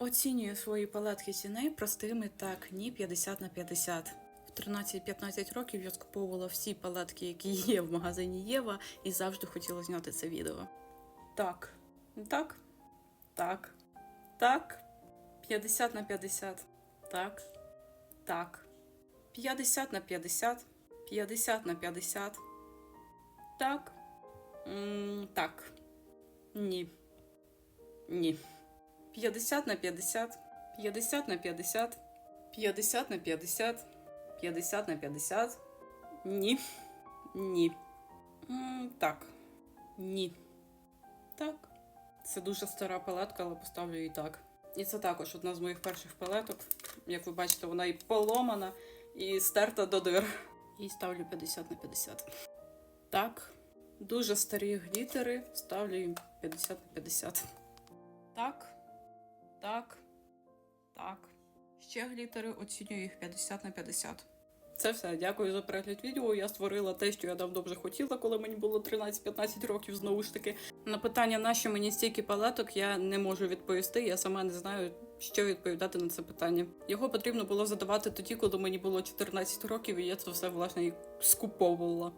Оцінюю свої палетки ціни простими так, ні 50 на 50. В 13-15 років я скуповувала всі палетки, які є в магазині Єва, і завжди хотіла зняти це відео. Так, так, так, так, 50 на 50, так, так, 50 на 50, 50 на 50, так, м, так, ні, ні. 50 на 50, 50 на 50, 50 на 50, 50 на 50. Ні. Ні. Так. Ні. Так. Це дуже стара палетка, але поставлю її так. І це також одна з моїх перших палеток. Як ви бачите, вона і поломана, і стерта до дир. І ставлю 50 на 50. Так. Дуже старі глітери. Ставлю їм 50 на 50. Так. Так. Так. Ще глітери оцінюю їх 50 на 50. Це все. Дякую за перегляд відео. Я створила те, що я давно вже хотіла, коли мені було 13-15 років. Знову ж таки, на питання, нащо мені стільки палеток, я не можу відповісти. Я сама не знаю, що відповідати на це питання. Його потрібно було задавати тоді, коли мені було 14 років, і я це все власне скуповувала.